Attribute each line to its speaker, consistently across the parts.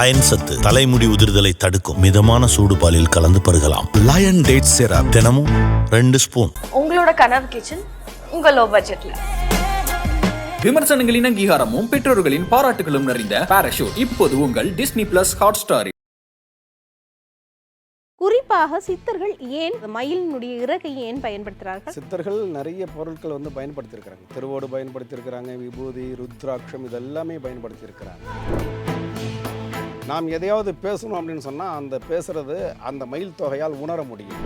Speaker 1: Iron சத்து தலைமுடி உதிர்தலை தடுக்கும் மிதமான சூடு பாலில் கலந்து பருகலாம்.
Speaker 2: லயன் டேட் சிரப்
Speaker 1: தினமும் ரெண்டு ஸ்பூன்.
Speaker 3: உங்களோட கனவு கிச்சன் உங்க லோ. பட்ஜெட்ல
Speaker 4: விமர்சனங்களின் அங்கீகாரமும் பெற்றோர்களின் பாராட்டுகளும் நிறைந்த பாராஷூட் இப்போது உங்கள் டிஸ்னி பிளஸ் ஹாட் ஸ்டார்
Speaker 5: குறிப்பாக சித்தர்கள் ஏன் மயிலினுடைய இறகை ஏன் பயன்படுத்துகிறார்கள்?
Speaker 6: சித்தர்கள் நிறைய பொருட்கள் வந்து பயன்படுத்தியிருக்கிறாங்க. திருவோடு பயன்படுத்தியிருக்கிறாங்க விபூதி ருத்ராட்சம் இதெல்லாமே பயன்படுத்தியிருக்கிறாங்க. நாம் எதையாவது பேசணும் அப்படின்னு சொன்னால் அந்த பேசுறது அந்த மயில் தொகையால் உணர முடியும்.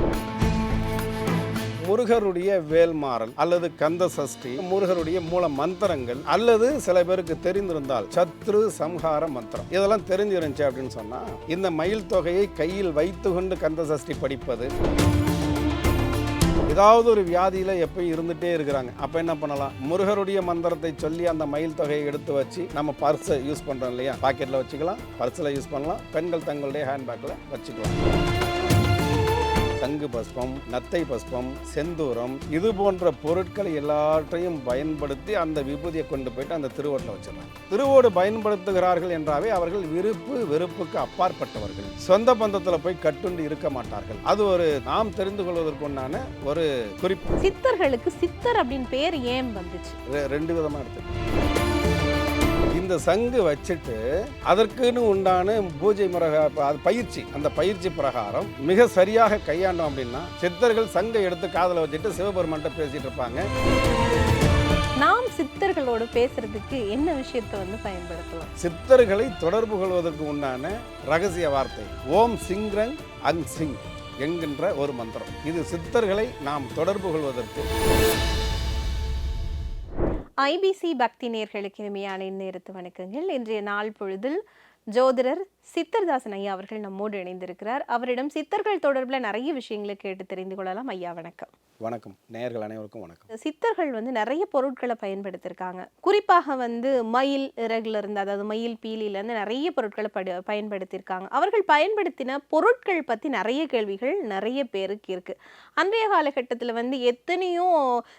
Speaker 6: முருகருடைய வேல்மாறல் அல்லது கந்த சஷ்டி முருகருடைய மூல மந்திரங்கள் அல்லது சில பேருக்கு தெரிந்திருந்தால் சத்ரு சம்ஹார மந்திரம். இதெல்லாம் தெரிஞ்சிருந்துச்சு அப்படின்னு சொன்னால் இந்த மயில் தொகையை கையில் வைத்துக்கொண்டு கந்த சஷ்டி படிப்பது ஏதாவது ஒரு வியாதியில் எப்பயும் இருந்துகிட்டே இருக்கிறாங்க. அப்போ என்ன பண்ணலாம்? முருகருடைய மந்திரத்தை சொல்லி அந்த மயில் தொகையை எடுத்து வச்சு நம்ம பர்ஸை யூஸ் பண்ணுறோம் இல்லையா? பாக்கெட்டில் வச்சுக்கலாம் பர்ஸில் யூஸ் பண்ணலாம் பெண்கள் தங்களுடைய ஹேண்ட்பேக்கில் வச்சுக்கலாம். தங்கு பஸ்பம் நத்தை பஸ்பம் செந்தூரம் இது போன்ற பொருட்களை எல்லாற்றையும் பயன்படுத்தி அந்த விபூதியை கொண்டு போயிட்டு அந்த திருவோட்டில் வச்சிடறாங்க. திருவோடு பயன்படுத்துகிறார்கள் என்றாவே அவர்கள் விருப்பு வெறுப்புக்கு அப்பாற்பட்டவர்கள். சொந்த பந்தத்தில் போய் கட்டுண்டு இருக்க மாட்டார்கள். அது ஒரு நாம் தெரிந்து கொள்வதற்குண்டான ஒரு குறிப்பு.
Speaker 5: சித்தர்களுக்கு சித்தர் அப்படின்னு பேர் ஏன் வந்துச்சு?
Speaker 6: ரெண்டு விதமாக எடுத்து இந்த சங்கு வச்சுட்டு அதற்குன்னு உண்டான பூஜை முறை பயிற்சி அந்த பயிற்சி பிரகாரம் மிக சரியாக கையாண்டோம் அப்படின்னா சித்தர்கள் சங்கை எடுத்து காதில் வச்சுட்டு சிவபெருமான்கிட்ட பேசிட்டு இருப்பாங்க.
Speaker 5: நாம் சித்தர்களோடு பேசுறதுக்கு என்ன விஷயத்தை வந்து பயன்படுத்தலாம்?
Speaker 6: சித்தர்களை தொடர்பு கொள்வதற்கு உண்டான ரகசிய வார்த்தை ஓம் சிங்ரங் அங் சிங் என்கின்ற ஒரு மந்திரம். இது சித்தர்களை நாம் தொடர்பு கொள்வதற்கு.
Speaker 5: ஐபிசி பக்தி நேர்களுக்கு இனிமையான நேரத்து வணக்கங்கள். இன்றைய நாள் பொழுதில் ஜோதிடர் சித்தர்தாசன் ஐயா அவர்கள் நம்மோடு இணைந்திருக்கிறார். அவரிடம் சித்தர்கள் தொடர்பில் நிறைய விஷயங்களை கேட்டு தெரிந்து கொள்ளலாம். ஐயா வணக்கம்.
Speaker 6: வணக்கம். நேயர்கள் அனைவருக்கும் வணக்கம்.
Speaker 5: சித்தர்கள் வந்து நிறைய பொருட்களை பயன்படுத்தியிருக்காங்க குறிப்பாக வந்து மயில் இறகுல இருந்து அதாவது மயில் பீலியில இருந்து நிறைய பொருட்களை படு பயன்படுத்தியிருக்காங்க அவர்கள் பயன்படுத்தின பொருட்கள் பத்தி நிறைய கேள்விகள் நிறைய பேருக்கு இருக்கு. அன்றைய காலகட்டத்தில் வந்து எத்தனையோ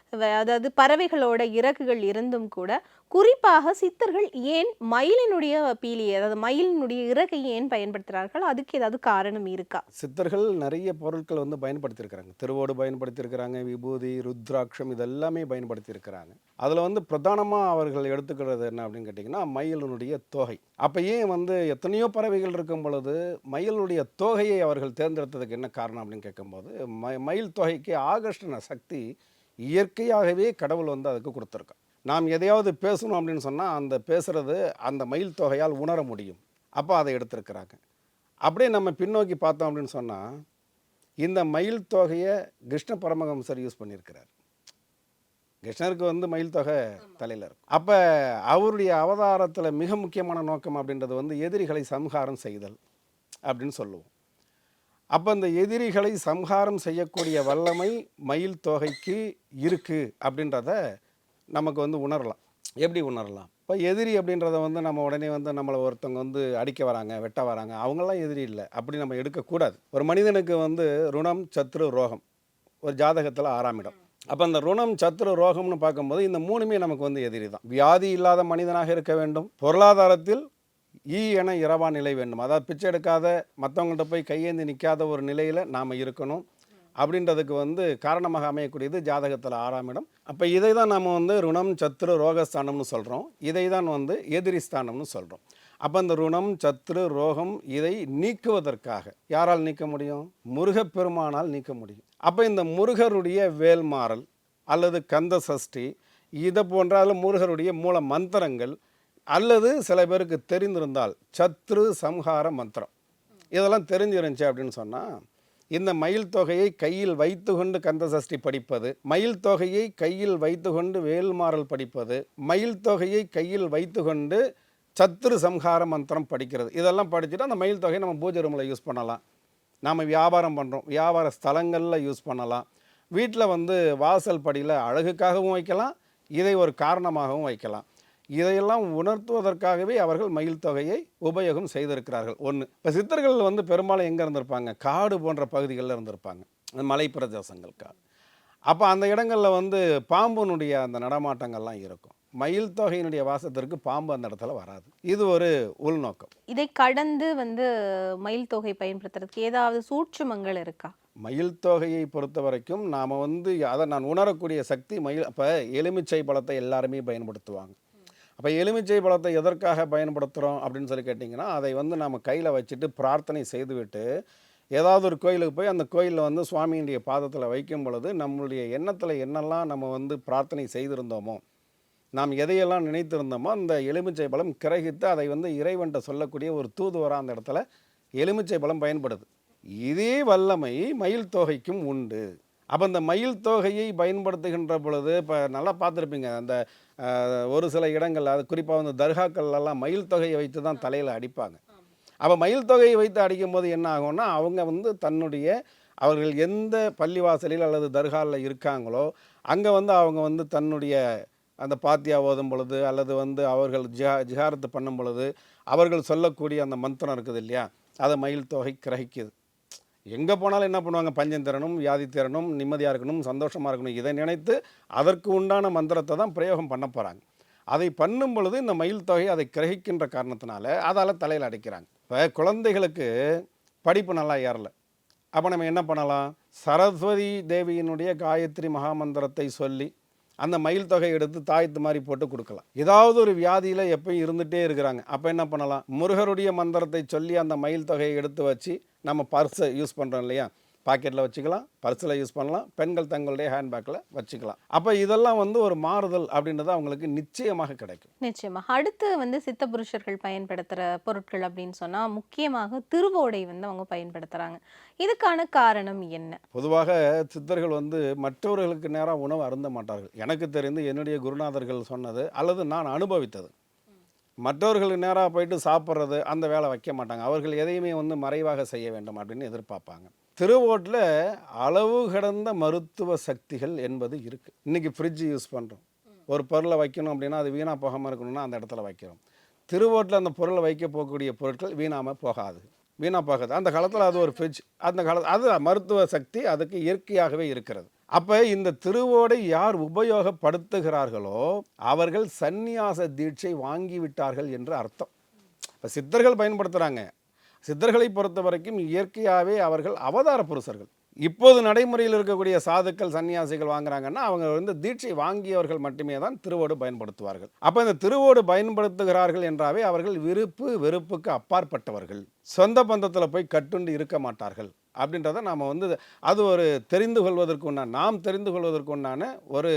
Speaker 5: அதாவது பறவைகளோட இறகுகள் இருந்தும் கூட குறிப்பாக சித்தர்கள் ஏன் மயிலினுடைய பீலியை அதாவது மயிலினுடைய இறகை ஏன் பயன்படுத்துகிறார்கள் அதுக்கு ஏதாவது காரணம் இருக்கா?
Speaker 6: சித்தர்கள் நிறைய பொருட்கள் வந்து பயன்படுத்தியிருக்கிறாங்க. திருவோடு பயன்படுத்தியிருக்கிறாங்க விபூதி ருத்ராட்சம் இதெல்லாமே பயன்படுத்தியிருக்கிறாங்க. அதில் வந்து பிரதானமாக அவர்கள் எடுத்துக்கிறது என்ன அப்படின்னு கேட்டிங்கன்னா மயிலினுடைய தொகை. அப்போ ஏன் வந்து எத்தனையோ பறவைகள் இருக்கும் பொழுது மயிலுடைய தொகையை அவர்கள் தேர்ந்தெடுத்ததுக்கு என்ன காரணம் அப்படின்னு கேட்கும்போது ம மயில் தொகைக்கு ஆகர்ஷண சக்தி இயற்கையாகவே கடவுள் வந்து அதுக்கு கொடுத்துருக்கான் நாம் எதையாவது பேசணும் அப்படின்னு சொன்னால் அந்த பேசுறது அந்த மயில் தொகையால் உணர முடியும். அப்போ அதை எடுத்திருக்கிறாங்க. அப்படியே நம்ம பின்னோக்கி பார்த்தோம் அப்படின்னு சொன்னால் இந்த மயில் தொகையை கிருஷ்ண பரமஹம்சர் யூஸ் பண்ணியிருக்கிறார். கிருஷ்ணருக்கு வந்து மயில் தொகை தலையில் இருக்கும். அப்போ அவருடைய அவதாரத்தில் மிக முக்கியமான நோக்கம் அப்படின்றது வந்து எதிரிகளை சம்ஹாரம் செய்தல் அப்படின்னு சொல்லுவோம். அப்போ அந்த எதிரிகளை சம்ஹாரம் செய்யக்கூடிய வல்லமை மயில் தொகைக்கு இருக்குது அப்படின்றத நமக்கு வந்து உணரலாம். எப்படி உணரலாம்? இப்போ எதிரி அப்படின்றத வந்து நம்ம உடனே வந்து நம்மளை ஒருத்தவங்க வந்து அடிக்க வராங்க வெட்ட வராங்க. அவங்களாம் எதிரி இல்லை. அப்படி நம்ம எடுக்கக்கூடாது. ஒரு மனிதனுக்கு வந்து ருணம் சத்ரு ரோகம் ஒரு ஜாதகத்தில் ஆறாம் இடம் அப்போ அந்த ருணம் சத்ரு ரோகம்னு பார்க்கும்போது இந்த மூணுமே நமக்கு வந்து எதிரி தான். வியாதி இல்லாத மனிதனாக இருக்க வேண்டும். பொருளாதாரத்தில் ஈ என இரவா நிலை வேண்டும். அதாவது பிச்சை எடுக்காத மற்றவங்கள்ட்ட போய் கையேந்தி நிற்காத ஒரு நிலையில் நாம் இருக்கணும். அப்படின்றதுக்கு வந்து காரணமாக அமையக்கூடியது ஜாதகத்தில் ஆறாம் இடம். அப்போ இதை தான் நம்ம வந்து ருணம் சத்ரு ரோகஸ்தானம்னு சொல்கிறோம் இதை தான் வந்து எதிரி ஸ்தானம்னு சொல்கிறோம் அப்போ அந்த ருணம் சத்ரு ரோகம் இதை நீக்குவதற்காக யாரால் நீக்க முடியும்? முருகப்பெருமானால் நீக்க முடியும். அப்போ இந்த முருகருடைய வேல்மாறல் அல்லது கந்த சஷ்டி இதை போன்ற அதில் முருகருடைய மூல மந்திரங்கள் அல்லது சில பேருக்கு தெரிந்திருந்தால் சத்ரு சம்ஹார மந்திரம். இதெல்லாம் தெரிஞ்சிருந்துச்சு அப்படின்னு சொன்னால் இந்த மயில் தொகையை கையில் வைத்துக்கொண்டு கந்தசஷ்டி படிப்பது மயில் தொகையை கையில் வைத்துக்கொண்டு வேல்மாறல் படிப்பது மயில் தொகையை கையில் வைத்துக்கொண்டு சத்துரு சம்ஹார மந்திரம் படிக்கிறது. இதெல்லாம் படிச்சுட்டு அந்த மயில் தொகையை நம்ம பூஜை ரூமில் யூஸ் பண்ணலாம். நாம் வியாபாரம் பண்ணுறோம் வியாபார ஸ்தலங்களில் யூஸ் பண்ணலாம். வீட்டில் வந்து வாசல் படியில் அழகுக்காகவும் வைக்கலாம். இதை ஒரு காரணமாகவும் வைக்கலாம். இதையெல்லாம் உணர்த்துவதற்காகவே அவர்கள் மயில் தொகையை உபயோகம் செய்திருக்கிறார்கள். ஒன்று இப்போ சித்தர்கள் வந்து பெரும்பாலும் எங்கே இருந்திருப்பாங்க? காடு போன்ற பகுதிகளில் இருந்திருப்பாங்க. மலை பிரதேசங்கள் காடு. அப்போ அந்த இடங்களில் வந்து பாம்புனுடைய அந்த நடமாட்டங்கள்லாம் இருக்கும். மயில் தொகையினுடைய வாசத்திற்கு பாம்பு அந்த இடத்துல வராது. இது ஒரு உள்நோக்கம்.
Speaker 5: இதை கடந்து வந்து மயில் தொகை பயன்படுத்துறதுக்கு ஏதாவது சூட்சுமங்கள் இருக்கா?
Speaker 6: மயில் தொகையை பொறுத்த வரைக்கும் நாம் வந்து அதை நான் உணரக்கூடிய சக்தி மயில் அப்போ எலுமிச்சை பழத்தை எல்லாருமே பயன்படுத்துவாங்க. அப்போ எலுமிச்சை பழத்தை எதற்காக பயன்படுத்துகிறோம் அப்படின்னு சொல்லி கேட்டிங்கன்னா அதை வந்து நம்ம கையில் வச்சுட்டு பிரார்த்தனை செய்துவிட்டு ஏதாவது ஒரு கோயிலுக்கு போய் அந்த கோயிலில் வந்து சுவாமியினுடைய பாதத்தில் வைக்கும் பொழுது நம்மளுடைய எண்ணத்தில் என்னெல்லாம் நம்ம வந்து பிரார்த்தனை செய்திருந்தோமோ நாம் எதையெல்லாம் நினைத்திருந்தோமோ அந்த எலுமிச்சை பழம் கிரகித்து அதை வந்து இறைவன்ட்ட சொல்லக்கூடிய ஒரு தூதுவராக அந்த இடத்துல எலுமிச்சை பழம் பயன்படுது. இதே வல்லமை மயில் தொகைக்கும் உண்டு. அப்போ இந்த மயில் தொகையை பயன்படுத்துகின்ற பொழுது இப்போ நல்லா பார்த்துருப்பீங்க. அந்த ஒரு சில இடங்கள் அது குறிப்பாக வந்து தர்காக்கள்லாம் மயில் தொகையை வைத்து தான் தலையில் அடிப்பாங்க. அப்போ மயில் தொகையை வைத்து அடிக்கும்போது என்ன ஆகும்னா அவங்க வந்து தன்னுடைய அவர்கள் எந்த பள்ளிவாசலில் அல்லது தர்காவில் இருக்காங்களோ அங்கே வந்து அவங்க வந்து தன்னுடைய அந்த பாத்தியா ஓதும் பொழுது அல்லது வந்து அவர்கள் ஜிஹா ஜிஹாரத்து பண்ணும் பொழுது அவர்கள் சொல்லக்கூடிய அந்த மந்திரம் இருக்குது இல்லையா? அதை மயில் தொகை கிரகிக்குது. எங்கே போனாலும் என்ன பண்ணுவாங்க? பஞ்சம் திறனும் வியாதி திறனும் நிம்மதியாக இருக்கணும் சந்தோஷமாக இருக்கணும் இதை நினைத்து அதற்கு உண்டான மந்திரத்தை தான் பிரயோகம் பண்ண போகிறாங்க அதை பண்ணும் பொழுது இந்த மயில் தொகை அதை கிரகிக்கின்ற காரணத்தினால அதால் தலையில் அடைக்கிறாங்க. இப்போ குழந்தைகளுக்கு படிப்பு நல்லா ஏறல. அப்போ நம்ம என்ன பண்ணலாம்? சரஸ்வதி தேவியினுடைய காயத்ரி மகாமந்திரத்தை சொல்லி அந்த மயில் தொகை எடுத்து தாயத்து மாதிரி போட்டு கொடுக்கலாம். ஏதாவது ஒரு வியாதியில் எப்பயும் இருந்துகிட்டே இருக்கிறாங்க. அப்போ என்ன பண்ணலாம்? முருகருடைய மந்திரத்தை சொல்லி அந்த மயில் தொகையை எடுத்து வச்சு நம்ம பர்ஸை யூஸ் பண்ணுறோம் இல்லையா? பாக்கெட்டில் வச்சுக்கலாம் பர்ஸில் யூஸ் பண்ணலாம் பெண்கள் தங்களுடைய ஹேண்ட்பேக்கில் வச்சுக்கலாம். அப்போ இதெல்லாம் வந்து ஒரு மாறுதல் அப்படின்றது அவங்களுக்கு நிச்சயமாக கிடைக்கும்.
Speaker 5: நிச்சயமா. அடுத்து வந்து சித்த புருஷர்கள் பயன்படுத்துகிற பொருட்கள் அப்படின்னு சொன்னா முக்கியமாக திருவோடை வந்து அவங்க பயன்படுத்துறாங்க. இதுக்கான காரணம் என்ன?
Speaker 6: பொதுவாக சித்தர்கள் வந்து மற்றவர்களுக்கு நேராக உணவு அருந்த மாட்டார்கள். எனக்கு தெரிந்து என்னுடைய குருநாதர்கள் சொன்னது அல்லது நான் அனுபவித்தது. மற்றவர்களுக்கு நேராக போயிட்டு சாப்பிட்றது அந்த வேலை வைக்க மாட்டாங்க. அவர்கள் எதையுமே வந்து மறைவாக செய்ய வேண்டும் அப்படின்னு எதிர்பார்ப்பாங்க. திருவோட்டில் அளவு கடந்த மருத்துவ சக்திகள் என்பது இருக்குது இன்றைக்கி ஃப்ரிட்ஜ் யூஸ் பண்ணுறோம் ஒரு பொருளை வைக்கணும் அப்படின்னா அது வீணாக போகாமல் இருக்கணும்னா அந்த இடத்துல வைக்கிறோம். திருவோட்டில் அந்த பொருளை வைக்க போகக்கூடிய பொருட்கள் வீணாமல் போகாது. வீணாக போகாது. அந்த காலத்தில் அது ஒரு ஃப்ரிட்ஜ் அந்த காலத்தில் அது மருத்துவ சக்தி அதுக்கு இயற்கையாகவே இருக்கிறது. அப்போ இந்த திருவோடை யார் உபயோகப்படுத்துகிறார்களோ அவர்கள் சந்நியாச தீட்சை வாங்கிவிட்டார்கள் என்று அர்த்தம். இப்போ சித்தர்கள் பயன்படுத்துகிறாங்க சித்தர்களை பொறுத்த வரைக்கும் இயற்கையாகவே அவர்கள் அவதார புருஷர்கள். இப்போது நடைமுறையில் இருக்கக்கூடிய சாதுக்கள் சன்னியாசிகள் வாங்குறாங்கன்னா அவங்க வந்து தீட்சை வாங்கியவர்கள் மட்டுமே தான் திருவோடு பயன்படுத்துவார்கள். அப்போ இந்த திருவோடு பயன்படுத்துகிறார்கள் என்றாவே அவர்கள் விருப்பு வெறுப்புக்கு அப்பாற்பட்டவர்கள். சொந்த பந்தத்தில் போய் கட்டுண்டு இருக்க மாட்டார்கள். அப்படின்றத நாம் வந்து அது ஒரு தெரிந்து கொள்வதற்குண்டான நாம் தெரிந்து கொள்வதற்கு உண்டான ஒரு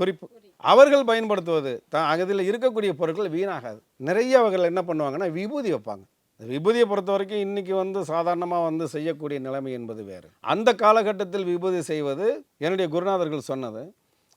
Speaker 6: குறிப்பு. அவர்கள் பயன்படுத்துவது த அதில் இருக்கக்கூடிய பொருட்கள் வீணாகாது. நிறைய அவர்கள் என்ன பண்ணுவாங்கன்னா விபூதி வைப்பாங்க. விபூதியை பொறுத்த வரைக்கும் இன்றைக்கி வந்து சாதாரணமாக வந்து செய்யக்கூடிய நிலைமை என்பது வேறு. அந்த காலகட்டத்தில் விபூதி செய்வது என்னுடைய குருநாதர்கள் சொன்னது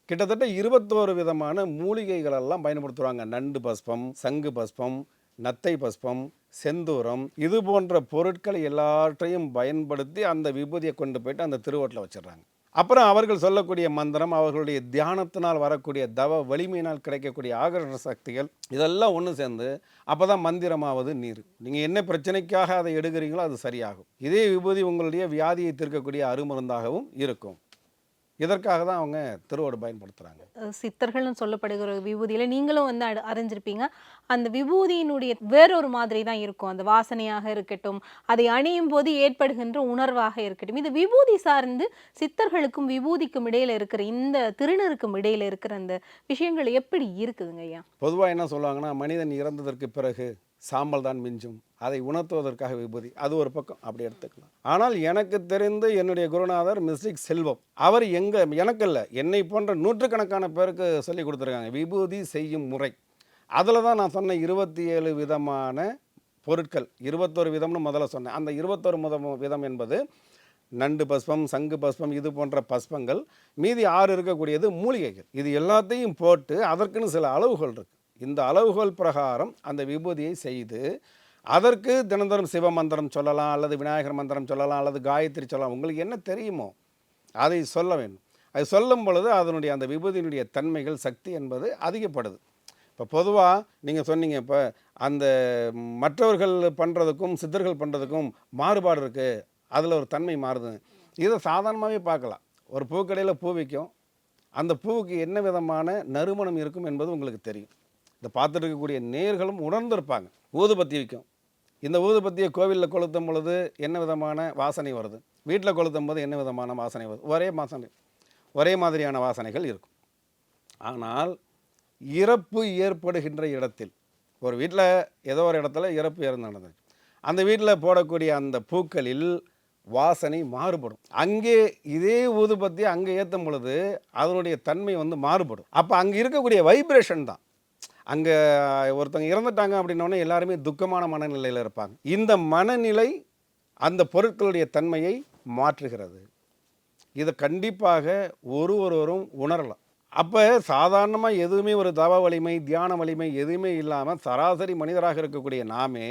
Speaker 6: கிட்டத்தட்ட இருபத்தோரு விதமான மூலிகைகளெல்லாம் பயன்படுத்துவாங்க. நண்டு பஸ்பம் சங்கு பஸ்பம் நத்தை பஸ்பம் செந்தூரம் இது போன்ற பொருட்களை எல்லாற்றையும் பயன்படுத்தி அந்த விபூதியை கொண்டு போயிட்டு அந்த திருவோட்டில் வச்சிடுறாங்க. அப்புறம் அவர்கள் சொல்லக்கூடிய மந்திரம் அவர்களுடைய தியானத்தினால் வரக்கூடிய தவ வலிமையினால் கிடைக்கக்கூடிய ஆகர்ஷண சக்திகள் இதெல்லாம் ஒன்று சேர்ந்து அப்போ தான் மந்திரமாவது நீர். நீங்கள் என்ன பிரச்சனைக்காக அதை எடுக்கிறீங்களோ அது சரியாகும். இதே விபூதி உங்களுடைய வியாதியை தீர்க்கக்கூடிய அருமருந்தாகவும் இருக்கும். இதற்காக தான் அவங்க திருவோடு பயன்படுத்துகிறாங்க
Speaker 5: சித்தர்கள்னு சொல்லப்படுகிற விபூதியில நீங்களும் வந்து அறிஞ்சிருப்பீங்க. அந்த விபூதியினுடைய வேறொரு மாதிரி தான் இருக்கும். அந்த வாசனையாக இருக்கட்டும் அதை அணியும் போது ஏற்படுகின்ற உணர்வாக இருக்கட்டும். இது விபூதி சார்ந்து சித்தர்களுக்கும் விபூதிக்கும் இடையில இருக்கிற இந்த திருநருக்கும் இடையில இருக்கிற அந்த விஷயங்கள் எப்படி இருக்குதுங்க ஐயா?
Speaker 6: பொதுவாக என்ன சொல்லுவாங்கன்னா மனிதன் இறந்ததற்கு பிறகு சாம்பல் தான் மிஞ்சும். அதை உணர்த்துவதற்காக விபூதி. அது ஒரு பக்கம். அப்படி எடுத்துக்கலாம். ஆனால் எனக்கு தெரிந்து என்னுடைய குருநாதர் மிஸ்டிக் செல்வம். அவர் எங்கே எனக்கு இல்லை. என்னை போன்ற நூற்றுக்கணக்கான பேருக்கு சொல்லி கொடுத்துருக்காங்க. விபூதி செய்யும் முறை. அதில் தான் நான் சொன்ன இருபத்தி ஏழு விதமான பொருட்கள். இருபத்தொரு விதம்னு முதல்ல சொன்னேன். அந்த இருபத்தொரு முதம் விதம் என்பது நண்டு பஸ்பம் சங்கு பஸ்பம் இது போன்ற பஸ்பங்கள். மீதி ஆறு இருக்கக்கூடியது மூலிகைகள். இது எல்லாத்தையும் போட்டு அதற்குன்னு சில அளவுகள் இருக்குது இந்த அளவுகோல் பிரகாரம் அந்த விபூதியை செய்து அதற்கு தினந்தோறும் சிவ மந்திரம் சொல்லலாம் அல்லது விநாயகர் மந்திரம் சொல்லலாம் அல்லது காயத்ரி சொல்லலாம். உங்களுக்கு என்ன தெரியுமோ அதை சொல்ல வேண்டும். அது சொல்லும் பொழுது அதனுடைய அந்த விபூதியினுடைய தன்மைகள் சக்தி என்பது அதிகப்படுது. இப்போ பொதுவாக நீங்கள் சொன்னீங்க இப்போ அந்த மற்றவர்கள் பண்ணுறதுக்கும் சித்தர்கள் பண்ணுறதுக்கும் மாறுபாடு இருக்குது அதில் ஒரு தன்மை மாறுது. இதை சாதாரணமாகவே பார்க்கலாம். ஒரு பூக்கடையில் பூ விற்கும். அந்த பூவுக்கு என்ன விதமான நறுமணம் இருக்கும் என்பது உங்களுக்கு தெரியும். இந்த பார்த்துட்டு இருக்கக்கூடிய நேர்களும் உணர்ந்திருப்பாங்க. ஊதுபத்தி விற்கும் இந்த ஊதுபத்தியை கோவிலில் கொளுத்தும் பொழுது என்ன விதமான வாசனை வருது? வீட்டில் கொளுத்தும் போது என்ன விதமான வாசனை வருது? ஒரே வாசனை. ஒரே மாதிரியான வாசனைகள் இருக்கும். ஆனால் இறப்பு ஏற்படுகின்ற இடத்தில் ஒரு வீட்டில் ஏதோ ஒரு இடத்துல இறப்பு இறந்து நடந்தது. அந்த வீட்டில் போடக்கூடிய அந்த பூக்களில் வாசனை மாறுபடும். அங்கே இதே ஊதுபத்தி அங்கே ஏற்றும் பொழுது அதனுடைய தன்மை வந்து மாறுபடும். அப்போ அங்கே இருக்கக்கூடிய வைப்ரேஷன் தான். அங்கே ஒருத்தவங்க இறந்துட்டாங்க அப்படின்னோடனே எல்லாருமே துக்கமான மனநிலையில் இருப்பாங்க. இந்த மனநிலை அந்த பொருட்களுடைய தன்மையை மாற்றுகிறது. இதை கண்டிப்பாக ஒரு ஒருவரும் உணரலாம். அப்போ சாதாரணமாக எதுவுமே ஒரு தவ வலிமை தியான வலிமை எதுவுமே இல்லாமல் சராசரி மனிதராக இருக்கக்கூடிய நாமே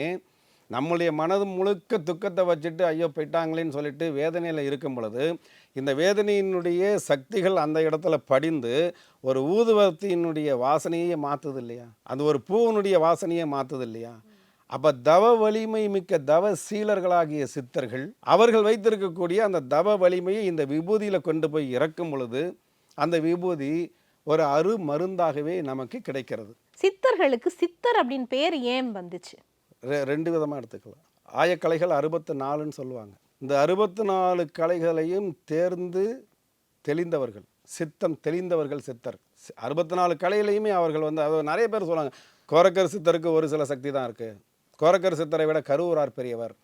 Speaker 6: நம்முடைய மனது முழுக்க துக்கத்தை வச்சுட்டு ஐயோ போயிட்டாங்களேன்னு சொல்லிட்டு வேதனையில் இருக்கும் பொழுது இந்த வேதனையினுடைய சக்திகள் அந்த இடத்துல படிந்து ஒரு ஊதுவத்தினுடைய வாசனையே மாற்றுது இல்லையா? அந்த ஒரு பூவினுடைய வாசனையே மாற்றுது இல்லையா? அப்போ தவ வலிமை மிக்க தவ சீலர்களாகிய சித்தர்கள் அவர்கள் வைத்திருக்கக்கூடிய அந்த தவ வலிமையை இந்த விபூதியில் கொண்டு போய் இறக்கும் பொழுது அந்த விபூதி ஒரு அரு மருந்தாகவே நமக்கு கிடைக்கிறது.
Speaker 5: சித்தர்களுக்கு சித்தர் அப்படின்னு பேர் ஏன் வந்துச்சு?
Speaker 6: ரெ- ரெண்டு விதமாக எடுத்துக்கலாம். ஆயக்கலைகள் அறுபத்து நாலுன்னு சொல்லுவாங்க. இந்த அறுபத்து நாலு கலைகளையும் தேர்ந்து தெளிந்தவர்கள் சித்தம் தெளிந்தவர்கள் சித்தர். அறுபத்தி நாலு கலையிலையுமே அவர்கள் வந்து அது நிறைய பேர் சொல்லுவாங்க கோரக்கர் சித்தருக்கு ஒரு சில சக்தி தான் இருக்குது கோரக்கர் சித்தரை விட கருவூரார் பெரியவர்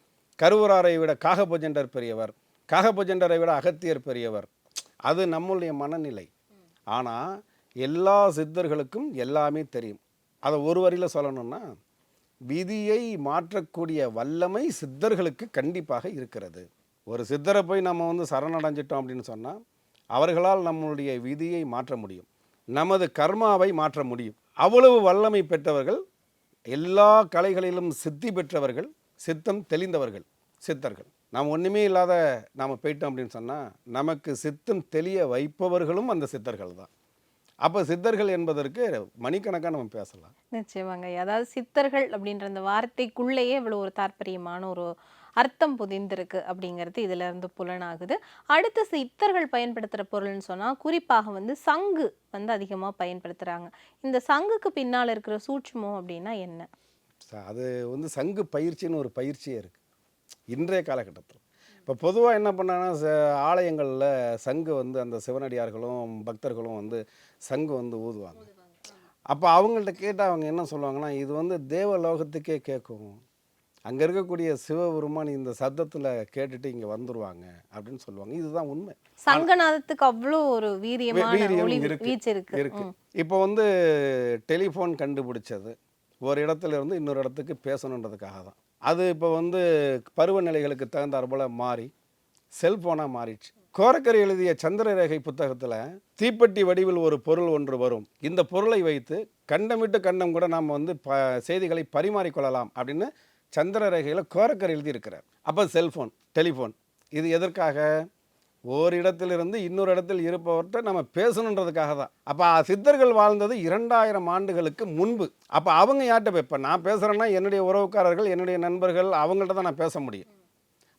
Speaker 6: கருவூராரை விட காகபுஜண்டர் பெரியவர் காகபுஜண்டரை விட அகத்தியர் பெரியவர். அது நம்முடைய மனநிலை. ஆனால் எல்லா சித்தர்களுக்கும் எல்லாமே தெரியும். அதை ஒரு வரியில் சொல்லணும்னா விதியை மாற்றக்கூடிய வல்லமை சித்தர்களுக்கு கண்டிப்பாக இருக்கிறது. ஒரு சித்தரை போய் நம்ம வந்து சரணடைஞ்சிட்டோம் அப்படின்னு சொன்னால் அவர்களால் நம்மளுடைய விதியை மாற்ற முடியும். நமது கர்மாவை மாற்ற முடியும். அவ்வளவு வல்லமை பெற்றவர்கள் எல்லா கலைகளிலும் சித்தி பெற்றவர்கள் சித்தம் தெளிந்தவர்கள் சித்தர்கள். நாம் ஒன்றுமே இல்லாத நாம் போயிட்டோம் அப்படின்னு சொன்னால் நமக்கு சித்தம் தெளிய வைப்பவர்களும் அந்த சித்தர்கள் தான். அப்போ சித்தர்கள் என்பதற்கு மணிக்கணக்காக நம்ம பேசலாம்.
Speaker 5: நிச்சயமாங்க. அதாவது சித்தர்கள் அப்படின்ற அந்த வார்த்தைக்குள்ளேயே இவ்வளோ ஒரு தாற்பயமான ஒரு அர்த்தம் புதிந்திருக்கு அப்படிங்கிறது இதுல இருந்து புலனாகுது. அடுத்து சித்தர்கள் பயன்படுத்துகிற பொருள்னு சொன்னா குறிப்பாக வந்து சங்கு வந்து அதிகமா பயன்படுத்துறாங்க. இந்த சங்குக்கு பின்னால் இருக்கிற சூட்சுமம் அப்படின்னா என்ன?
Speaker 6: அது வந்து சங்கு பயிற்சின்னு ஒரு பயிற்சியே இருக்குது இன்றைய காலகட்டத்தில். இப்போ பொதுவாக என்ன பண்ணாங்கன்னா ஆலயங்களில் சங்கு வந்து அந்த சிவனடியார்களும் பக்தர்களும் வந்து சங்கு வந்து ஊதுவாங்க. அப்போ அவங்கள்ட்ட கேட்டால் அவங்க என்ன சொல்லுவாங்கன்னா இது வந்து தேவலோகத்துக்கே கேட்கும். அங்கே இருக்கக்கூடிய சிவபெருமான் இந்த சத்தத்தில் கேட்டுட்டு இங்கே வந்துருவாங்க. அப்படின்னு சொல்லுவாங்க. இதுதான் உண்மை.
Speaker 5: சங்கநாதத்துக்கு அவ்வளோ ஒரு
Speaker 6: வீரியம் இருக்கு. இப்போ வந்து டெலிஃபோன் கண்டுபிடிச்சது. ஒரு இடத்துல இருந்து இன்னொரு இடத்துக்கு பேசணுன்றதுக்காக தான். அது இப்போ வந்து பருவநிலைகளுக்கு தகுந்தாற் போல மாறி செல்போனாக மாறிடுச்சு. கோரக்கரை எழுதிய சந்திரரேகை புத்தகத்தில் தீப்பெட்டி வடிவில் ஒரு பொருள் ஒன்று வரும். இந்த பொருளை வைத்து கண்டமிட்டு கண்டம் கூட நாம் வந்து ப செய்திகளை பரிமாறிக்கொள்ளலாம் அப்படின்னு சந்திரரேகையில் கோரக்கர் எழுதியிருக்கிறார். அப்போ செல்ஃபோன் டெலிஃபோன் இது எதற்காக? ஓரிடத்திலிருந்து இன்னொரு இடத்தில் இருப்பவர்கிட்ட நம்ம பேசணுன்றதுக்காக தான். அப்போ சித்தர்கள் வாழ்ந்தது இரண்டாயிரம் ஆண்டுகளுக்கு முன்பு. அப்போ அவங்க யார்கிட்ட போய் இப்போ நான் பேசுகிறேன்னா என்னுடைய உறவுக்காரர்கள் என்னுடைய நண்பர்கள் அவங்கள்ட்ட தான் நான் பேச முடியும்.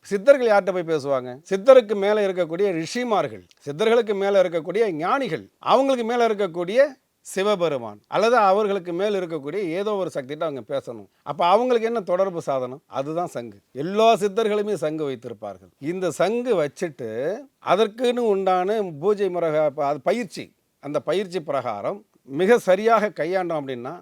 Speaker 6: சித்தர்கள் யார்கிட்ட போய் பேசுவாங்க? சித்தருக்கு மேலே இருக்கக்கூடிய ரிஷிமார்கள் சித்தர்களுக்கு மேலே இருக்கக்கூடிய ஞானிகள் அவங்களுக்கு மேலே இருக்கக்கூடிய சிவபெருமான் அல்லது அவர்களுக்கு மேல் இருக்கக்கூடிய ஏதோ ஒரு சக்திகிட்ட அவங்க பேசணும். அப்போ அவங்களுக்கு என்ன தொடர்பு சாதனம்? அதுதான் சங்கு. எல்லா சித்தர்களுமே சங்கு வைத்திருப்பார்கள். இந்த சங்கு வச்சுட்டு அதற்குன்னு உண்டான பூஜை முறை அது பயிற்சி. அந்த பயிற்சி பிரகாரம் மிக சரியாக கையாண்டோம் அப்படின்னா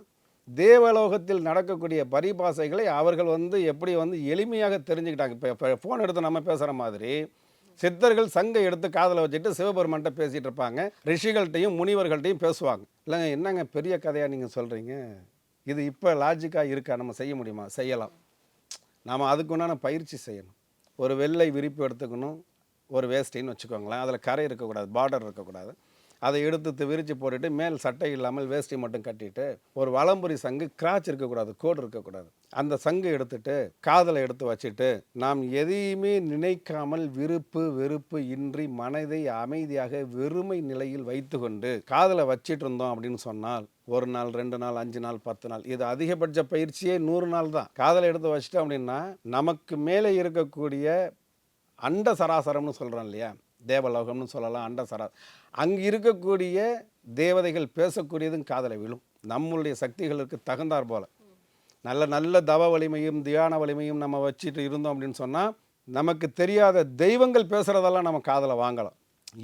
Speaker 6: தேவலோகத்தில் நடக்கக்கூடிய பரிபாசைகளை அவர்கள் வந்து எப்படி வந்து எளிமையாக தெரிஞ்சுக்கிட்டாங்க. இப்போ ஃபோன் எடுத்து நம்ம பேசுகிற மாதிரி சித்தர்கள் சங்கை எடுத்து காதில் வச்சுட்டு சிவபெருமான்கிட்ட பேசிகிட்டு இருப்பாங்க. ரிஷிகள்கிட்டையும் முனிவர்கள்ட்டையும் பேசுவாங்க. இல்லைங்க என்னங்க பெரிய கதையாக நீங்கள் சொல்கிறீங்க இது இப்போ லாஜிக்காக இருக்கா? நம்ம செய்ய முடியுமா? செய்யலாம். நாம் அதுக்கு உண்டான பயிற்சி செய்யணும். ஒரு வெள்ளை விரிப்பு எடுத்துக்கணும். ஒரு வேஸ்டின்னு வச்சுக்கோங்களேன். அதில் கரை இருக்கக்கூடாது பார்டர் இருக்கக்கூடாது. அதை எடுத்து விரித்து போட்டுட்டு மேல் சட்டை இல்லாமல் வேஷ்டி மட்டும் கட்டிட்டு ஒரு வலம்புரி சங்கு கிராச் இருக்கக்கூடாது கோடு இருக்கக்கூடாது. அந்த சங்கு எடுத்துட்டு காதலை எடுத்து வச்சுட்டு நாம் எதையுமே நினைக்காமல் விருப்பு வெறுப்பு இன்றி மனதை அமைதியாக வெறுமை நிலையில் வைத்துக்கொண்டு காதில் வச்சிட்டு இருந்தோம் அப்படின்னு சொன்னால் ஒரு நாள் ரெண்டு நாள் அஞ்சு நாள் பத்து நாள் இது அதிகபட்ச பயிற்சியே நூறு நாள் தான். காதலை எடுத்து வச்சிட்டோம் அப்படின்னா நமக்கு மேலே இருக்கக்கூடிய அண்ட சராசரம்னு சொல்கிறோம் இல்லையா? தேவலோகம்னு சொல்லலாம் அண்டசரா அங்கே இருக்கக்கூடிய தேவதைகள் பேசக்கூடியதும் காதலை விழும். நம்மளுடைய சக்திகளுக்கு தகுந்தாற் போல. நல்ல நல்ல தவ வலிமையும் தியான வலிமையும் நம்ம வச்சுட்டு இருந்தோம் அப்படின்னு சொன்னால் நமக்கு தெரியாத தெய்வங்கள் பேசுகிறதெல்லாம் நம்ம காதில் வாங்கலாம்.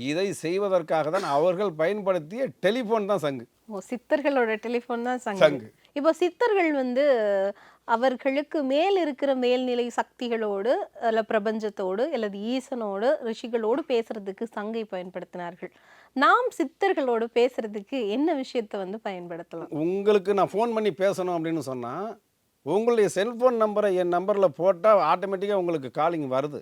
Speaker 6: இதை செய்வதற்காக தான் அவர்கள் பயன்படுத்திய டெலிஃபோன் தான் சங்கு.
Speaker 5: சித்தர்களோட டெலிஃபோன் தான் சங்கு.
Speaker 6: சங்கு.
Speaker 5: இப்போ சித்தர்கள் வந்து அவர்களுக்கு மேல் இருக்கிற மேல்நிலை சக்திகளோடு அல்ல பிரபஞ்சத்தோடு அல்லது ஈசனோடு ரிஷிகளோடு பேசுறதுக்கு சங்கை பயன்படுத்தினார்கள். நாம் சித்தர்களோடு பேசுறதுக்கு என்ன விஷயத்தை வந்து பயன்படுத்தலாம்?
Speaker 6: உங்களுக்கு நான் ஃபோன் பண்ணி பேசணும் அப்படின்னு சொன்னால் உங்களுடைய செல்ஃபோன் நம்பரை என் நம்பரில் போட்டால் ஆட்டோமேட்டிக்காக உங்களுக்கு காலிங் வருது.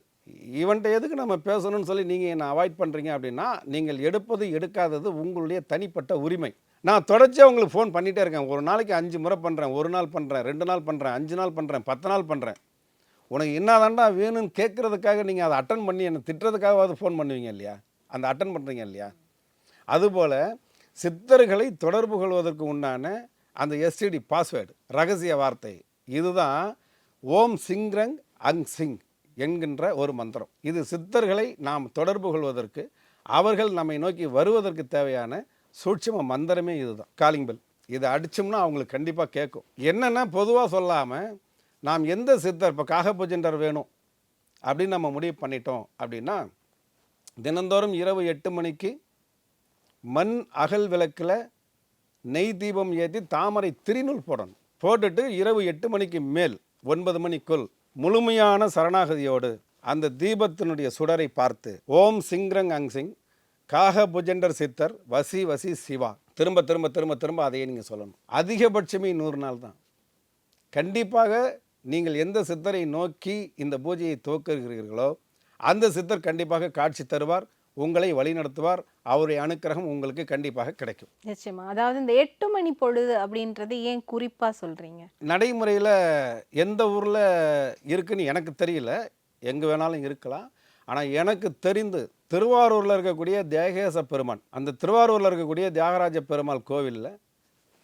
Speaker 6: இவன்ட்ட எதுக்கு நம்ம பேசணும்னு சொல்லி நீங்கள் என்னை அவாய்ட் பண்ணுறீங்க அப்படின்னா நீங்கள் எடுப்பது எடுக்காதது உங்களுடைய தனிப்பட்ட உரிமை. நான் தொடர்ச்சியாக உங்களுக்கு ஃபோன் பண்ணிகிட்டே இருக்கேன். ஒரு நாளைக்கு அஞ்சு முறை பண்ணுறேன் ஒரு நாள் பண்ணுறேன் ரெண்டு நாள் பண்ணுறேன் அஞ்சு நாள் பண்ணுறேன் பத்து நாள் பண்ணுறேன் உனக்கு என்னதாண்டா வேணும்னு கேட்குறதுக்காக நீங்கள் அதை அட்டன் பண்ணி என்னை திட்டுறதுக்காகவாது ஃபோன் பண்ணுவீங்க இல்லையா? அந்த அட்டன் பண்ணுறீங்க இல்லையா? அதுபோல் சித்தர்களை தொடர்பு கொள்வதற்கு உண்டான அந்த எஸ்டிடி பாஸ்வேர்டு ரகசிய வார்த்தை. இதுதான் ஓம் சிங்ரங் அங் சிங் என்கின்ற ஒரு மந்திரம். இது சித்தர்களை நாம் தொடர்பு கொள்வதற்கு அவர்கள் நம்மை நோக்கி வருவதற்கு தேவையான சூட்சம மந்திரமே இதுதான். காலிங் பெல் இதை அடிச்சோம்னா அவங்களுக்கு கண்டிப்பாக கேட்கும். என்னென்னா பொதுவாக சொல்லாமல் நாம் எந்த சித்தர் இப்போ காகபூஜெண்டர் வேணும் அப்படின்னு நம்ம முடிவு பண்ணிட்டோம் அப்படின்னா தினந்தோறும் இரவு எட்டு மணிக்கு மண் அகல் விளக்கில் நெய் தீபம் ஏற்றி தாமரை திரிநூல் போடணும். போட்டுட்டு இரவு எட்டு மணிக்கு மேல் ஒன்பது மணிக்குள் முழுமையான சரணாகதியோடு அந்த தீபத்தினுடைய சுடரை பார்த்து ஓம் சிங்ரங் அங் சிங் காக புஜண்டர் சித்தர் வசி வசி சிவா. திரும்ப திரும்ப திரும்ப திரும்ப அதையே நீங்கள் சொல்லணும். அதிகபட்சமே நூறு நாள் தான். கண்டிப்பாக நீங்கள் எந்த சித்தரை நோக்கி இந்த பூஜையை துவக்குகிறீர்களோ அந்த சித்தர் கண்டிப்பாக காட்சி தருவார் உங்களை வழிநடத்துவார் அவருடைய அனுக்கிரகம் உங்களுக்கு கண்டிப்பாக கிடைக்கும்.
Speaker 5: நிச்சயமா. அதாவது இந்த எட்டு மணி பொழுது அப்படின்றது ஏன் குறிப்பா சொல்றீங்க?
Speaker 6: நடைமுறையில் எந்த ஊரில் இருக்குன்னு எனக்கு தெரியல. எங்கே வேணாலும் இருக்கலாம். ஆனால் எனக்கு தெரிந்து திருவாரூரில் இருக்கக்கூடிய தேகேச பெருமான் அந்த திருவாரூரில் இருக்கக்கூடிய தியாகராஜ பெருமாள் கோவிலில்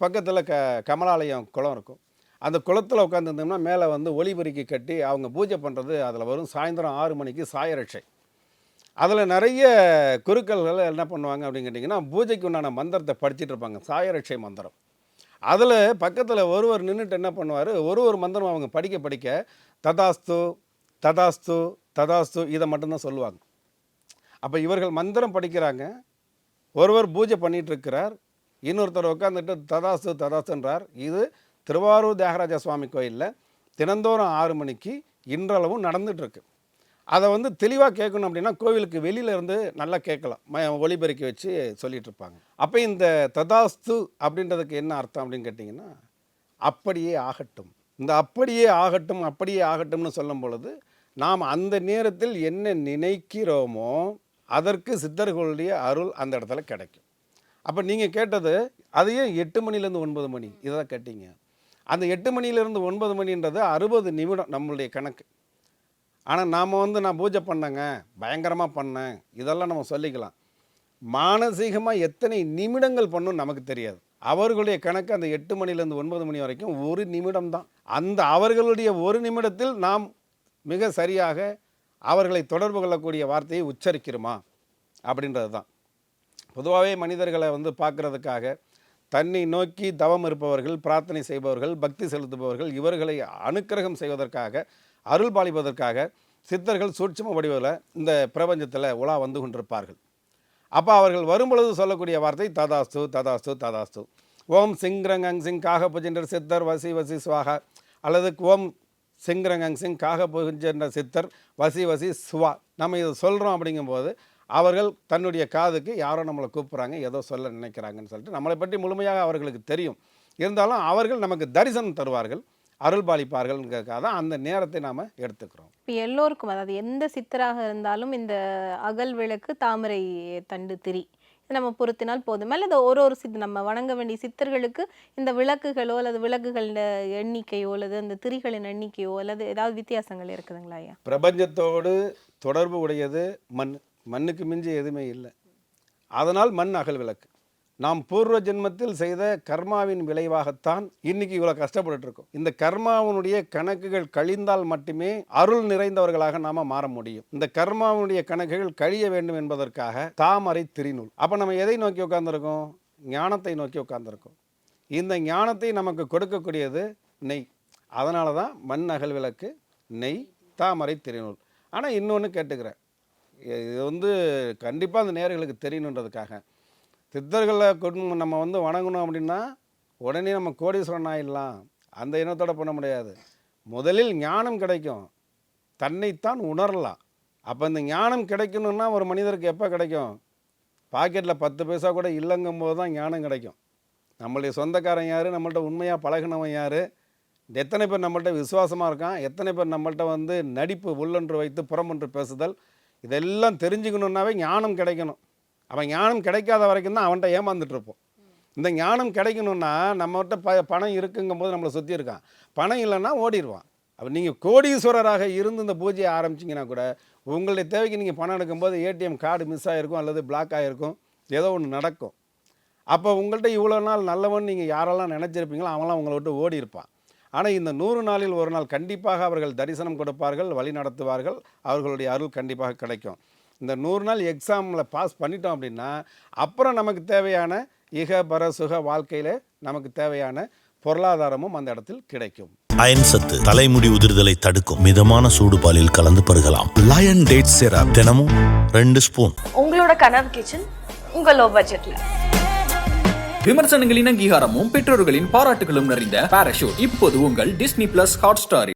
Speaker 6: பக்கத்தில் க கமலாலயம் குளம் இருக்கும். அந்த குளத்தில் உட்காந்துருந்தோம்னா மேலே வந்து ஒளிபெருக்கி கட்டி அவங்க பூஜை பண்ணுறது அதில் வரும் சாயந்தரம் ஆறு மணிக்கு சாயரட்சை. அதில் நிறைய குருக்கள்கள் என்ன பண்ணுவாங்க அப்படின்னு கேட்டிங்கன்னா பூஜைக்கு உண்டான மந்திரத்தை படிச்சிட்டு இருப்பாங்க சாயரட்சை மந்திரம். அதில் பக்கத்தில் ஒருவர் நின்றுட்டு என்ன பண்ணுவார் ஒரு ஒரு மந்திரம் அவங்க படிக்க படிக்க ததாஸ்து ததாஸ்து ததாஸ்து இதை மட்டும்தான் சொல்லுவாங்க. அப்போ இவர்கள் மந்திரம் படிக்கிறாங்க. ஒருவர் பூஜை பண்ணிகிட்ருக்கிறார் இன்னொருத்தர் உட்காந்துட்டு ததாஸ்து ததாஸ்துன்றார். இது திருவாரூர் தியாகராஜ சுவாமி கோயிலில் தினந்தோறும் ஆறு மணிக்கு இன்றளவும் நடந்துகிட்ருக்கு அதை வந்து தெளிவாக கேட்கணும் அப்படின்னா கோவிலுக்கு வெளியில இருந்து நல்லா கேட்கலாம். ம ஒளிபெருக்கி வச்சு சொல்லிகிட்டு இருப்பாங்க அப்போ இந்த ததாஸ்து அப்படின்றதுக்கு என்ன அர்த்தம் அப்படின்னு கேட்டிங்கன்னா அப்படியே ஆகட்டும். இந்த அப்படியே ஆகட்டும் அப்படியே ஆகட்டும்னு சொல்லும் பொழுது நாம் அந்த நேரத்தில் என்ன நினைக்கிறோமோ அதற்கு சித்தர்களுடைய அருள் அந்த இடத்துல கிடைக்கும். அப்போ நீங்கள் கேட்டது அதையே எட்டு மணிலேருந்து ஒன்பது மணி இதை தான் கேட்டீங்க. அந்த எட்டு மணிலேருந்து ஒன்பது மணின்றது அறுபது நிமிடம் நம்மளுடைய கணக்கு. ஆனால் நாம் வந்து நான் பூஜை பண்ணேங்க பயங்கரமாக பண்ணேன் இதெல்லாம் நம்ம சொல்லிக்கலாம். மானசீகமாக எத்தனை நிமிடங்கள் பண்ணும் நமக்கு தெரியாது. அவர்களுடைய கணக்கு அந்த எட்டு மணிலேருந்து ஒன்பது மணி வரைக்கும் ஒரு நிமிடம் தான். அந்த அவர்களுடைய ஒரு நிமிடத்தில் நாம் மிக சரியாக அவர்களை தொடர்பு கொள்ளக்கூடிய வார்த்தையை உச்சரிக்கிறோமா? அப்படின்றது தான். பொதுவாகவே மனிதர்களை வந்து பார்க்குறதுக்காக தன்னை நோக்கி தவம் இருப்பவர்கள் பிரார்த்தனை செய்பவர்கள் பக்தி செலுத்துபவர்கள் இவர்களை அனுக்கிரகம் செய்வதற்காக அருள் பாலிப்பதற்காக சித்தர்கள் சூட்சம வடிவில் இந்த பிரபஞ்சத்தில் உலா வந்து கொண்டிருப்பார்கள். அப்போ அவர்கள் வரும்பொழுது சொல்லக்கூடிய வார்த்தை ததாஸ்து ததாஸ்து ததாஸ்து. ஓம் சிங்ரங் அங் சிங் காக புஜென்ற சித்தர் வசி வசி சுவாகா அல்லது ஓம் செங்கரங்கங் சிங் காக சித்தர் வசி வசி சுவா. நம்ம இதை சொல்கிறோம் அப்படிங்கும்போது அவர்கள் தன்னுடைய காதுக்கு யாரோ நம்மளை கூப்பிட்றாங்க ஏதோ சொல்ல நினைக்கிறாங்கன்னு சொல்லிட்டு நம்மளை பற்றி முழுமையாக அவர்களுக்கு தெரியும். இருந்தாலும் அவர்கள் நமக்கு தரிசனம் தருவார்கள் அருள் பாலிப்பார்கள்ங்கிறதுக்காக தான் அந்த நேரத்தை நாம் எடுத்துக்கிறோம்.
Speaker 5: இப்போ எல்லோருக்கும் அதாவது எந்த சித்தராக இருந்தாலும் இந்த அகல் விளக்கு தாமரை தண்டு திரி. நம்ம பொருத்தினால் போதும்? அல்லது ஒரு ஒரு சித் நம்ம வணங்க வேண்டிய சித்தர்களுக்கு இந்த விளக்குகளோ அல்லது விளக்குகளின் எண்ணிக்கையோ அல்லது அந்த திரிகளின் எண்ணிக்கையோ அல்லது ஏதாவது வித்தியாசங்கள் இருக்குதுங்களா ஐயா?
Speaker 6: பிரபஞ்சத்தோடு தொடர்பு உடையது மண். மண்ணுக்கு மிஞ்சி எதுவுமே இல்லை. அதனால் மண் அகல் விளக்கு. நாம் பூர்வ ஜென்மத்தில் செய்த கர்மாவின் விளைவாகத்தான் இன்னைக்கு இவ்வளோ கஷ்டப்பட்டு இருக்கோம். இந்த கர்மாவினுடைய கணக்குகள் கழிந்தால் மட்டுமே அருள் நிறைந்தவர்களாக நாம மாற முடியும். இந்த கர்மாவினுடைய கணக்குகள் கழிய வேண்டும் என்பதற்காக தாமரை திருநூல். அப்போ நம்ம எதை நோக்கி உட்கார்ந்துருக்கோம்? ஞானத்தை நோக்கி உட்கார்ந்துருக்கோம். இந்த ஞானத்தை நமக்கு கொடுக்கக்கூடியது நெய். அதனால தான் மண் அகல் விளக்கு நெய் தாமரை திருநூல். ஆனால் இன்னொன்று கேட்டுக்கிறேன். இது வந்து கண்டிப்பாக அந்த நேர்களுக்கு தெரியணுன்றதுக்காக. சித்தர்களை கொண்டு நம்ம வந்து வணங்கணும் அப்படின்னா உடனே நம்ம கோடீஸ்வரன் ஆயிடலாம் அந்த இனத்தோட பண்ண முடியாது. முதலில் ஞானம் கிடைக்கும். தன்னைத்தான் உணரலாம். அப்போ இந்த ஞானம் கிடைக்கணும்னா ஒரு மனிதருக்கு எப்போ கிடைக்கும்? பாக்கெட்டில் பத்து பைசா கூட இல்லைங்கும் போது தான் ஞானம் கிடைக்கும். நம்மளுடைய சொந்தக்காரன் யார்? நம்மள்ட்ட உண்மையாக பழகினவன் யார்? எத்தனை பேர் நம்மள்ட்ட விசுவாசமாக இருக்கான்? எத்தனை பேர் நம்மள்ட்ட வந்து நடிப்பு உள்ளன்று வைத்து புறமொன்று பேசுதல்? இதெல்லாம் தெரிஞ்சுக்கணுன்னாவே ஞானம் கிடைக்கணும். அவன் ஞானம் கிடைக்காத வரைக்கும் தான் அவன்கிட்ட ஏமாந்துட்டுருப்போம். இந்த ஞானம் கிடைக்கணும்னா நம்மகிட்ட ப பணம் இருக்குங்கும் போது நம்மளை சுற்றி இருக்கான். பணம் இல்லைன்னா ஓடிடுவான் அப்போ நீங்கள் கோடீஸ்வரராக இருந்து இந்த பூஜையை ஆரம்பிச்சிங்கன்னா கூட உங்களுடைய தேவைக்கு நீங்கள் பணம் எடுக்கும்போது ஏடிஎம் கார்டு மிஸ் ஆகிருக்கும் அல்லது பிளாக் ஆகிருக்கும் ஏதோ ஒன்று நடக்கும். அப்போ உங்கள்கிட்ட இவ்வளோ நாள் நல்லவன் நீங்கள் யாரெல்லாம் நினச்சிருப்பீங்களோ அவங்களாம் உங்களை விட்டு ஓடி இருப்பான் ஆனால் இந்த நூறு நாளில் ஒரு நாள் கண்டிப்பாக அவர்கள் தரிசனம் கொடுப்பார்கள் வழி நடத்துவார்கள். அவர்களுடைய அருள் கண்டிப்பாக கிடைக்கும். இந்த நூறு நாள் எக்ஸாமில் பாஸ் பண்ணிட்டோம் அப்படின்னா அப்புறம் நமக்கு தேவையான இக பர சுக வாழ்க்கையில் நமக்கு தேவையான பொருளாதாரமும் அந்த இடத்தில் கிடைக்கும்.
Speaker 1: அயன் சத்து தலைமுடி உதிர்தலை தடுக்கும். மிதமான சூடு பாலில் கலந்து பருகலாம்.
Speaker 2: லயன் டேட் சிரப்
Speaker 1: தினமும் ரெண்டு ஸ்பூன்
Speaker 3: உங்களோட கனவு கிச்சன் உங்க லோ. பட்ஜெட்ல
Speaker 4: விமர்சனங்களின் அங்கீகாரமும் பெற்றோர்களின் பாராட்டுகளும் நிறைந்த பாராஷூட் இப்போது உங்கள் டிஸ்னி பிளஸ் ஹாட் ஸ்டாரில்